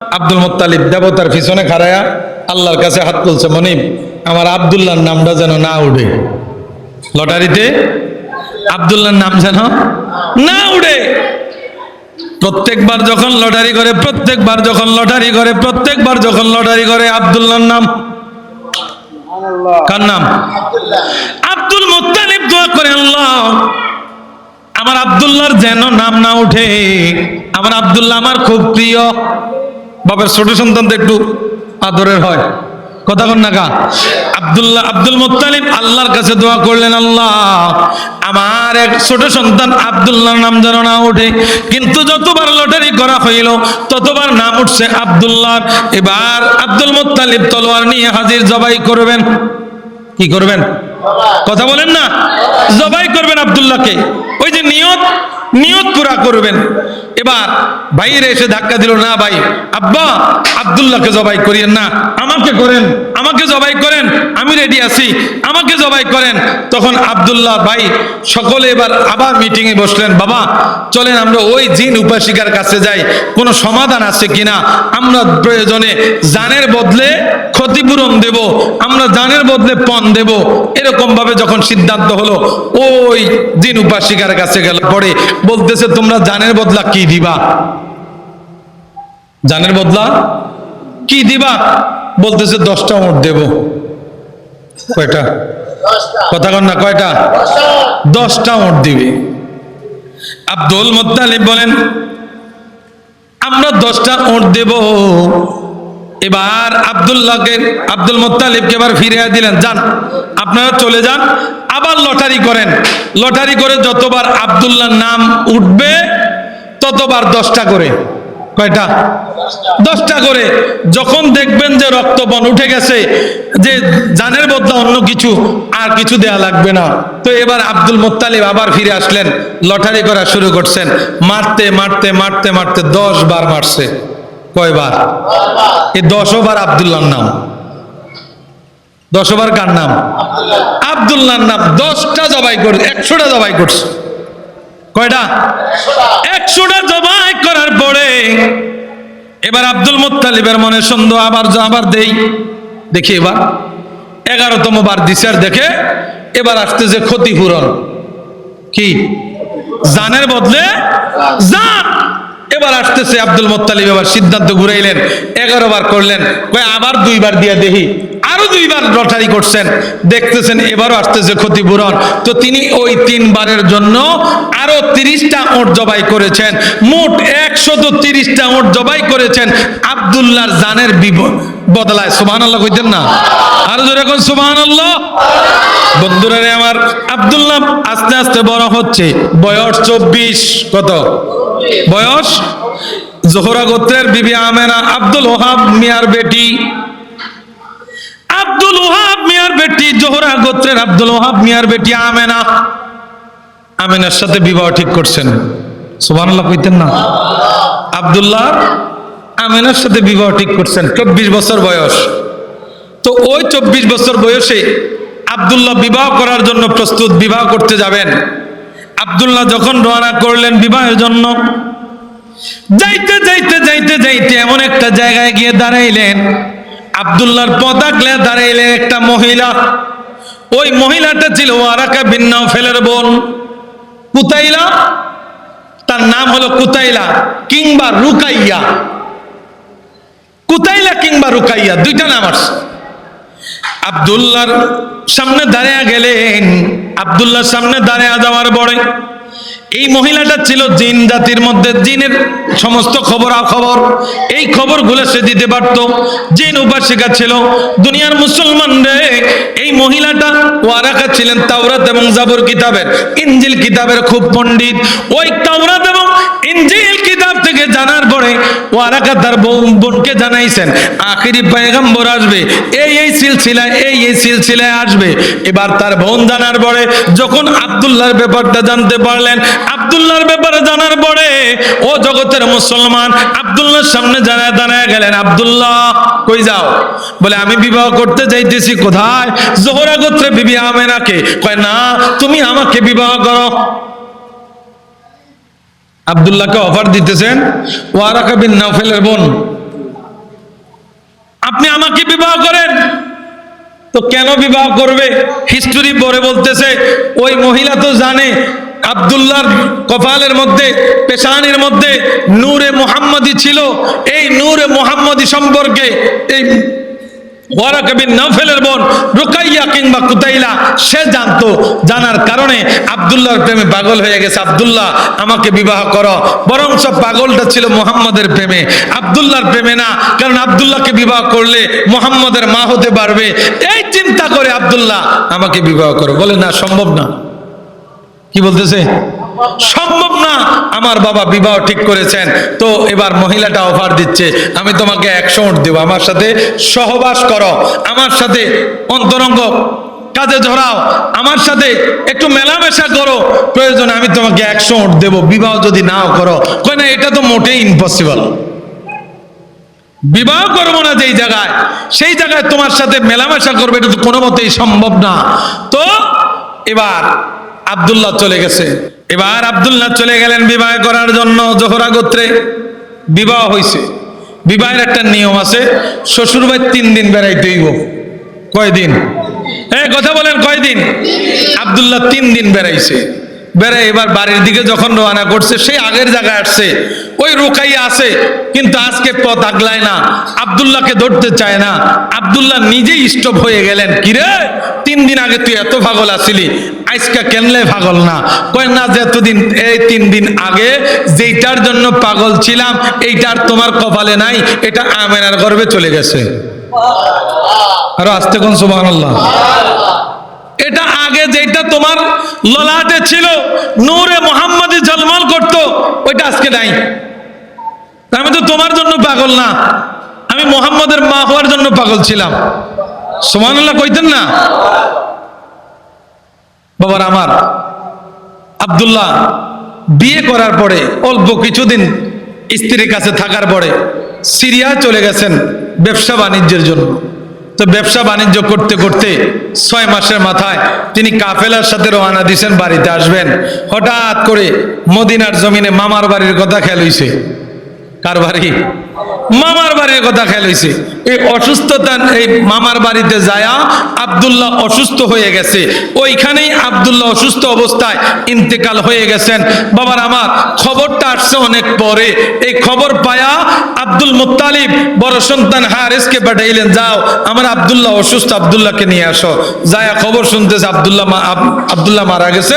আব্দুল মোত্তালিব দেবতার পিছনে খাড়ায়া আল্লাহর কাছে হাত তুলছে, মনিব, আমার আবদুল্লাহর নামটা যেন না উঠে। লটারিতে আবদুল্লাহর নাম যেন না উঠে। প্রত্যেকবার যখন লটারি করে, প্রত্যেকবার যখন লটারি করে, প্রত্যেকবার যখন লটারি করে, আবদুল্লাহর নাম কার নাম? আব্দুল মুত্তালিব দোয়া করে, আল্লাহ, আমার আব্দুল্লাহর যেন নাম না উঠে। আমার আব্দুল্লাহ আমার খুব প্রিয়। বাবার ছোট সন্তান তো একটু আদরের হয়। কথা কন না কা আব্দুল্লাহ আব্দুল মুত্তালিব আল্লাহর কাছে দোয়া করলেন, আল্লাহ, আমার এক ছোট সন্তান আব্দুল্লাহর নাম যেন না ওঠে। কিন্তু যতবার লটারি করা হইল, ততবার নাম উঠছে আব্দুল্লাহর। এবার আব্দুল মুত্তালিব তলোয়ার নিয়ে হাজির, জবাই করবেন। কি করবেন? কথা বলেন না? জবাই করবেন আব্দুল্লাহকে। ওই যে নিয়ত নিয়ত পুরা করবেন। এবার ভাইয়ের এসে ধাক্কা দিল, না ভাই, আব্বা, আব্দুল্লাহকে জবাই করিয়েন না। আমাকে করেন, আমাকে জবাই করেন, আমি রেডি আছি, আমাকে জবাই করেন। তখন আব্দুল্লাহ ভাই সকলে এবার আবার মিটিং এ বসলেন, বাবা, চলেন আমরা ওই জিন উপাসিকার কাছে যাই, কোনো সমাধান আছে কিনা? আমরা প্রয়োজনে জানের বদলে ক্ষতিপূরণ দেব, আমরা জানের বদলে পণ দেব। এরকম ভাবে যখন সিদ্ধান্ত হলো, ওই জিন উপাসিকার কাছে গেল পরে বলতেছে তোমরা জানের বদলা কি দিবা? জানের বদলা কি দিবা? বলতেছে দশটা ওট দেব। কয়টা? কথা কন না কয়টা? দশটা ওট দিবে। আব্দুল মোত্তালিব বলেন আমরা দশটা ওট দেব। এবার আব্দুল্লাহকে আব্দুল মোত্তালিবকে এবার ফিরিয়ে দিলেন যান আপনারা চলে যান আবার লটারি করেন। লটারি করে যতবার আব্দুল্লাহর নাম উঠবে, ততবার দশটা করে। কয়টা? দশটা করে। যখন দেখবেন যে রক্তবন উঠে গেছে, যে জানের বদলা অন্য কিছু, আর কিছু দেয়া লাগবে না। তো এবার আব্দুল মোত্তালিব আবার ফিরে আসলেন, লটারি করা শুরু করছেন। মারতে মারতে মারতে মারতে দশ বার মারছে। কয়বার? এই দশবার আবদুল্লাহর নাম। দশ দশবার কার নাম? আবদুল্লাহর নাম দশটা জবাই করে একশোটা জবাই করছে। কয়টা? একশোটা জবাই করার পরে এবার আব্দুল মুত্তালিবের মনে সন্দেহ, আবার আবার দেই। দেখি এবার। এগারোতম বার দিশার দেখে এবার আসতেছে ক্ষতিপূরণ। কি? জানের বদলে জান। এবার আসতেছে আব্দুল মোত্তালিব, এবার সিদ্ধান্ত ঘুরাইলেন এগারো বার করলেন, কয়, আবার দুইবার দিয়া দেহি, আরও দুইবার লটারি করছেন, দেখতেছেন এবারও আসতেছে ক্ষতিপূরণ। তো তিনি ওই তিনবারের জন্য আরও তিরিশটা ওট জবাই করেছেন, মোট একশত তিরিশটা ওট জবাই করেছেন আবদুল্লাহর জানের বদলায়। সুবহান আল্লাহ কইতেন না? আরও জোরে এখন সুবহান আল্লাহ বন্ধুরা রে আমার, আব্দুল্লাহ আস্তে আস্তে বড় হচ্ছে। বয়স চব্বিশ, কত? বয়স জোহরা গোত্রের বিবি আমেনা আব্দুল ওহাব মিয়ার বেটি। আব্দুল ওহাব মিয়ার বেটি, জোহরা গোত্রের আব্দুল ওহাব মিয়ার বেটি আমেনা। আমেনার সাথে বিবাহ ঠিক করছেন। সুবহানাল্লাহ কইতেন না? আব্দুল্লাহ আমেনার সাথে বিবাহ ঠিক করছেন। চব্বিশ বছর বয়স। তো ওই চব্বিশ বছর বয়সে আব্দুল্লাহ বিবাহ করার জন্য প্রস্তুত বিবাহ করতে যাবেন। আব্দুল্লাহ যখন রওনা করলেন বিবাহের জন্য যাইতে যাইতে যাইতে যাইতে এমন একটা জায়গায় গিয়ে দাঁড়াইলেন। আব্দুল্লাহর পতাকলে দাঁড়াইলেন একটা মহিলা। ওই মহিলাটা ছিল ওয়ারাকা বিন্নাও ফেলের বোন। কুতাইলা? তার নাম হলো কুতাইলা কিংবা রুকাইয়া। কুতাইলা কিংবা রুকাইয়া, দুইটা নাম আসছে। আবদুল্লাহর সামনে দাঁড়িয়ে গেলেন। আবদুল্লাহর সামনে দাঁড়িয়ে যাওয়ার পরে এই মহিলাটা ছিল জিন জাতির মধ্যে, জিনের সমস্ত খবর খবর। এই খবরগুলো সে দিতে পারত। জিন উপাসিকা ছিল। দুনিয়ার মুসলমান রে, এই মহিলাটা ওয়ারাকা ছিলেন তাওরাত এবং জাবর কিতাবের ইঞ্জিল কিতাবের খুব পণ্ডিত। ওই তাওরাত জানার পরে ওয়ারাকা তার বোনকে জানাইছেন, আখিরি পয়গম্বর আসবে, এই এই সিলসিলায়, এই এই সিলসিলায় আসবে। এবার তার বোন জানার পরে যখন আব্দুল্লাহর ব্যাপারটা জানতে পারলেন, আব্দুল্লাহর ব্যাপারে জানার পরে ও জগতের মুসলমান আব্দুল্লাহর সামনে জানায় দাঁড়ায় গেলেন, আব্দুল্লাহ, কই যাও? বলে, আমি বিবাহ করতে যাইতেছি কোথায়? জোহরা গোত্রে বিবি আমেনাকে। কয়, না, তুমি আমাকে বিবাহ করো। আবদুল্লাহকে অফার দিতেছেন, ওয়ারাকা বিন নাফেলের বোন। আপনি আমাকে বিবাহ করেন। তো কেন বিবাহ করবে? হিস্টোরি পরে বলতেছে, ওই মহিলা তো জানে আবদুল্লার কপালের মধ্যে, পেশানির মধ্যে নূরে মোহাম্মদী ছিল। এই নূরে মোহাম্মদী সম্পর্কে এই ওয়ারাকা বিন নফেলের বোন রুকাইয়া কিংবা সে জানতো, জানার কারণে প্রেমে পাগল হয়ে গেছে। আমাকে বিবাহ করো। বরং সব পাগলটা ছিল মোহাম্মদের প্রেমে। প্রেমে না বিবাহ করলে মোহাম্মদের মা হতে পারবে। এই চিন্তা করে আব্দুল্লাহ আমাকে বিবাহ করো। বলে, না, সম্ভব না। কি বলতেছে? সম্ভব না। আমার বাবা বিবাহ ঠিক করেছেন। তো এবার মহিলাটা অফার দিচ্ছে। আমি তোমাকে একশো উঠ দেবো। আমার সাথে সহবাস করো। আমার সাথে অন্তরঙ্গ কাজে ধরাও। আমার সাথে একটু মেলামেশা করো। প্রয়োজনে আমি তোমাকে একশো উঠ দেবো। বিবাহ যদি নাও করো। কই না, এটা তো মোটেই ইম্পসিবল বিবাহ করব না যেই জায়গায়। সেই জায়গায় তোমার সাথে মেলামেশা করবে, এটা তো কোনো মতেই সম্ভব না। তো এবার আব্দুল্লাহ চলে গেছে। এবার আব্দুল্লাহ চলে গেলেন বিবাহ করার জন্য জোহরা গোত্রে বিবাহ হয়েছে বিবাহের একটা নিয়ম আছে শ্বশুর ভাই তিন দিন বেড়াইতে হইব। কয়দিন? হ্যাঁ কথা বলেন, কয়দিন? আব্দুল্লাহ তিন দিন বেড়াইছে। বেড়ে এবার বাড়ির দিকে যখন রওনা করছে সেই আগের জায়গায় আসছে। ওই রোকাইয়া আছে, কিন্তু আজকে পথ আগলায় না। আবদুল্লাহকে ধরতে চায় না। আব্দুল্লাহ নিজেই স্টপ হয়ে গেলেন। কিরে তিন দিন আগে তুই এত পাগল আসিলি, আজকে কেনলে পাগল না? কয় না যে এতদিন এই তিন দিন আগে যেইটার জন্য পাগল ছিলাম, এইটার তোমার কপালে নাই, এটা আমেনার গর্বে চলে গেছে। আরও আসতে কোন সুবহানাল্লাহ। এটা আগে যেটা তোমার ললাটে ছিল, নূরে মোহাম্মদী ঝলমল করত, ওইটা আজকে নাই। আমি তো তোমার জন্য পাগল না, আমি মোহাম্মদের মা হওয়ার জন্য পাগল ছিলাম। সুবহানাল্লাহ কইতেন না? বাবার আমার, আব্দুল্লাহ, বিয়ে করার পরে, অল্প কিছুদিন স্ত্রীর কাছে থাকার পরে সিরিয়া চলে গেছেন ব্যবসা বাণিজ্যের জন্য। তো ব্যবসা বাণিজ্য করতে করতে ছয় মাসের মাথায় তিনি কাফেলার সাথে রওনা দিয়েছেন, বাড়িতে আসবেন। হঠাৎ করে মদিনার জমিনে মামার বাড়ির কথা খেয়াল হইছে। কার বাড়ি? মামার বাড়ির কথা খেয়াল হয়েছে এই অসুস্থতা এই মামার বাড়িতে যায়া আব্দুল্লাহ অসুস্থ হয়ে গেছে। ওইখানেই আব্দুল্লাহ অসুস্থ অবস্থায় ইন্তেকাল হয়ে গেছেন। বাবার আমার, খবরটা আসছে অনেক পরে। এই খবর পায়া আব্দুল মুত্তালিব বড় সন্তান হারেসকে পাঠাইলেন, যাও, আমার আবদুল্লাহ অসুস্থ, আব্দুল্লাহকে নিয়ে আসো। যায়া খবর শুনতেছে, আব্দুল্লাহ আবদুল্লাহ মারা গেছে,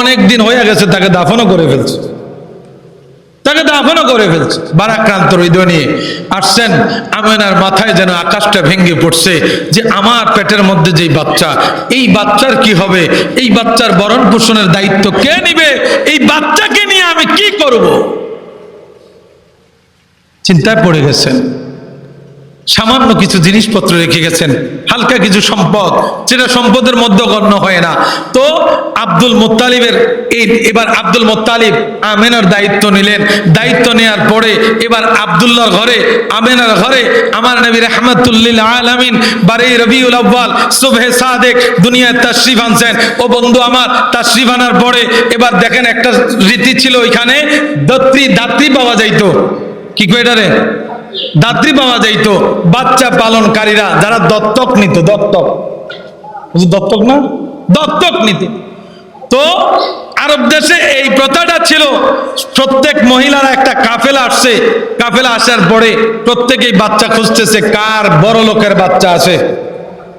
অনেক দিন হয়ে গেছে, তাকে দাফনও করে ফেলছে। তাকে দাফনও করে ফেলছে। বারাক্রান্ত হৃদয় নিয়ে আসছেন, আমেনার মাথায় যেন আকাশটা ভেঙে পড়ছে যে আমার পেটের মধ্যে যেই বাচ্চা, এই বাচ্চার কি হবে? এই বাচ্চার বরণ পোষণের দায়িত্ব কে নিবে? এই বাচ্চাকে নিয়ে আমি কি করব? চিন্তায় পড়ে গেছেন। সামান্য কিছু জিনিসপত্র রেখে গেছেন। হালকা কিছু সম্পদ, যেটা সম্পদের মধ্যে গণ্য হয় না। তো আব্দুল মোত্তালিবের এই এবার আব্দুল মোত্তালিব আমেনার দায়িত্ব নিলেন। দায়িত্ব নেওয়ার পরে এবার আব্দুল্লাহর ঘরে, আমেনার ঘরে আমার নবী রহমতুল্লিল আলামিন বারে রবিউল আব্বাল সুবহে সাদেক দুনিয়ায় তাশরিফ আনছেন। ও বন্ধু আমার, তাশরিফ আনার পরে এবার দেখেন একটা রীতি ছিল ওইখানে, দত্রী দাত্রী পাওয়া যাইতো। কি কইটা রে? দাত্রী পাওয়া যাইত, বাচ্চা পালনকারীরা, যারা দত্তক নিত, দত্তক। দত্তক না? দত্তক নিত। তো আরব দেশে এই প্রথাটা ছিল, প্রত্যেক মহিলারা একটা কাফেলা আসছে, কাফেলা আসার পরে প্রত্যেকেই বাচ্চা খুঁজতেছে, কার বড় লোকের বাচ্চা আছে?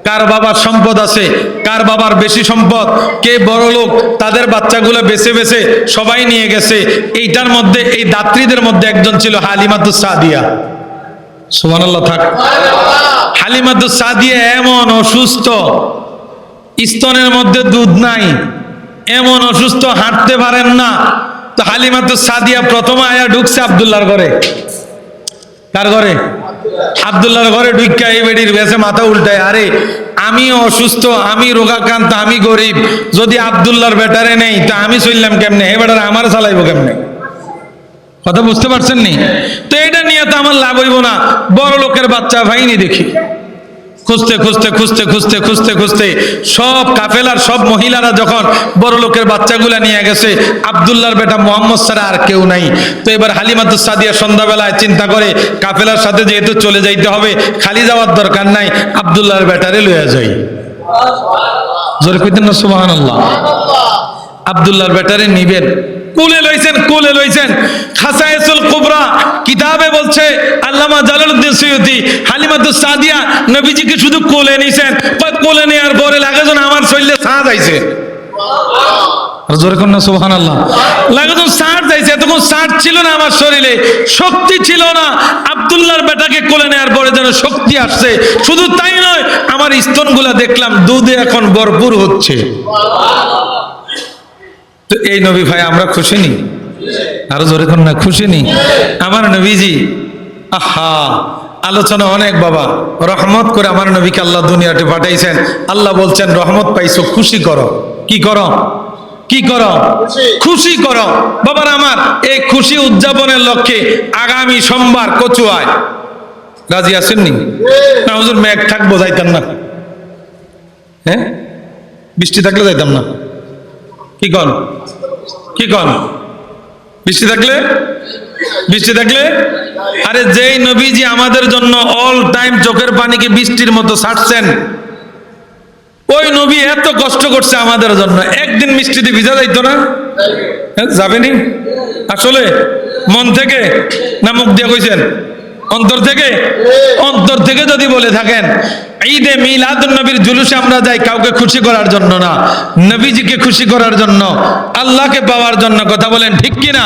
কার বাবার সম্পদ আছে? কার বাবার বেশি সম্পদ? কে বড় লোক? তাদের বাচ্চাগুলো বেছে বেছে সবাই নিয়ে গেছে। এইটার মধ্যে, এই দাত্রীদের মধ্যে একজন ছিল হালিমাতুস সাদিয়া। সুবহানাল্লাহ, থাক। হালিমাতুস সাদিয়া এমন অসুস্থ, স্তনের মধ্যে দুধ নাই, এমন অসুস্থ, হাঁটতে পারেন না। তো হালিমাতুস সাদিয়া প্রথম আয়া ঢুকছে আব্দুল্লাহর ঘরে। কার ঘরে? আব্দুল্লাহর ঘরে ঢুকা এই বেডির বেসে মাথা উল্টায়, আরে আমি অসুস্থ, আমি রোগাক্রান্ত, আমি গরিব, যদি আব্দুল্লাহর বেটারে নেই, তা আমি চললাম কেমনে? হে বেটারে আমার চালাইবো কেমনে? কথা বুঝতে পারছেন নি তো এটা নিয়ে তো আমার লাভ হইব না। বড় লোকের বাচ্চা, ভাইনি দেখি। খুঁজতে খুঁজতে খুঁজতে খুঁজতে খুঁজতে খুঁজতে সব কাফেলার, সব মহিলারা যখন বড় লোকের বাচ্চাগুলা নিয়ে গেছে, আবদুল্লাহর বেটা মোহাম্মদ ছাড়া আর কেউ নাই। তো এবার হালিমাতুস সাদিয়া সন্ধ্যাবেলায় চিন্তা করে কাফেলার সাথে যেহেতু চলে যাইতে হবে, খালি যাওয়ার দরকার নাই, আবদুল্লাহর বেটারে লইয়া যাই। জোরে না সুবহানাল্লাহ? আবদুল্লাহর ব্যাটারে নিবেন। কুলে লইছেন কুলে লইছেন। খাসায়েসুল কুবরা কিতাবে বলছে আল্লামা জালালউদ্দিন সৈয়দি হালিমাতুস সাদিয়া নবীজিকে শুধু কোলে নিছেন। কোলে নেয়ার পরে লাগে যেন আমার শরীরে সাঁজ আইছে। জোরে কন্যা এতক্ষণ সাঁজ ছিল না আমার শরীরে শক্তি ছিল না। আব্দুল্লাহর বেটাকে কোলে নেয়ার পরে যেন শক্তি আসছে। শুধু তাই নয় আমার স্তনগুলা দেখলাম দুধে এখন ভরপুর হচ্ছে। তো এই নবী ভাই আমরা খুশি নি? আরও জোরে কোন না খুশি নি? আমার নবীজি আহা আলোচনা অনেক বাবা। রহমত করে আমার নবীকে আল্লাহ দুনিয়াতে পাঠাইছেন। আল্লাহ বলছেন রহমত পাইছো খুশি করো। কি করো? কি করো? খুশি। করো। বাবার আমার এই খুশি উদযাপনের লক্ষ্যে আগামী সোমবার কচুয়ায়। রাজি আসেননি না হুজুর মেঘ থাকব যাইতাম না। হ্যাঁ? বৃষ্টি থাকলে যাইতাম না? কি কন? কি কন? বৃষ্টি থাকলে? বৃষ্টি থাকলে? আরে যেই নবীজি আমাদের জন্য অল টাইম চোখের পানিকে বৃষ্টির মতো ছাড়ছেন ওই নবী এত কষ্ট করছে আমাদের জন্য। একদিন মিষ্টিতে ভিজা যাইতো না? হ্যাঁ, যাবেনি? আসলে মন থেকে না মুখ দিয়ে কইছেন? অন্তর থেকে? অন্তর থেকে যদি বলে থাকেন, ঈদে মিলাদুন নবীর জুলুসে আমরা যাই, কাউকে খুশি করার জন্য না। নবীজিকে খুশি করার জন্য, আল্লাহকে পাওয়ার জন্য, কথা বলেন ঠিক কি না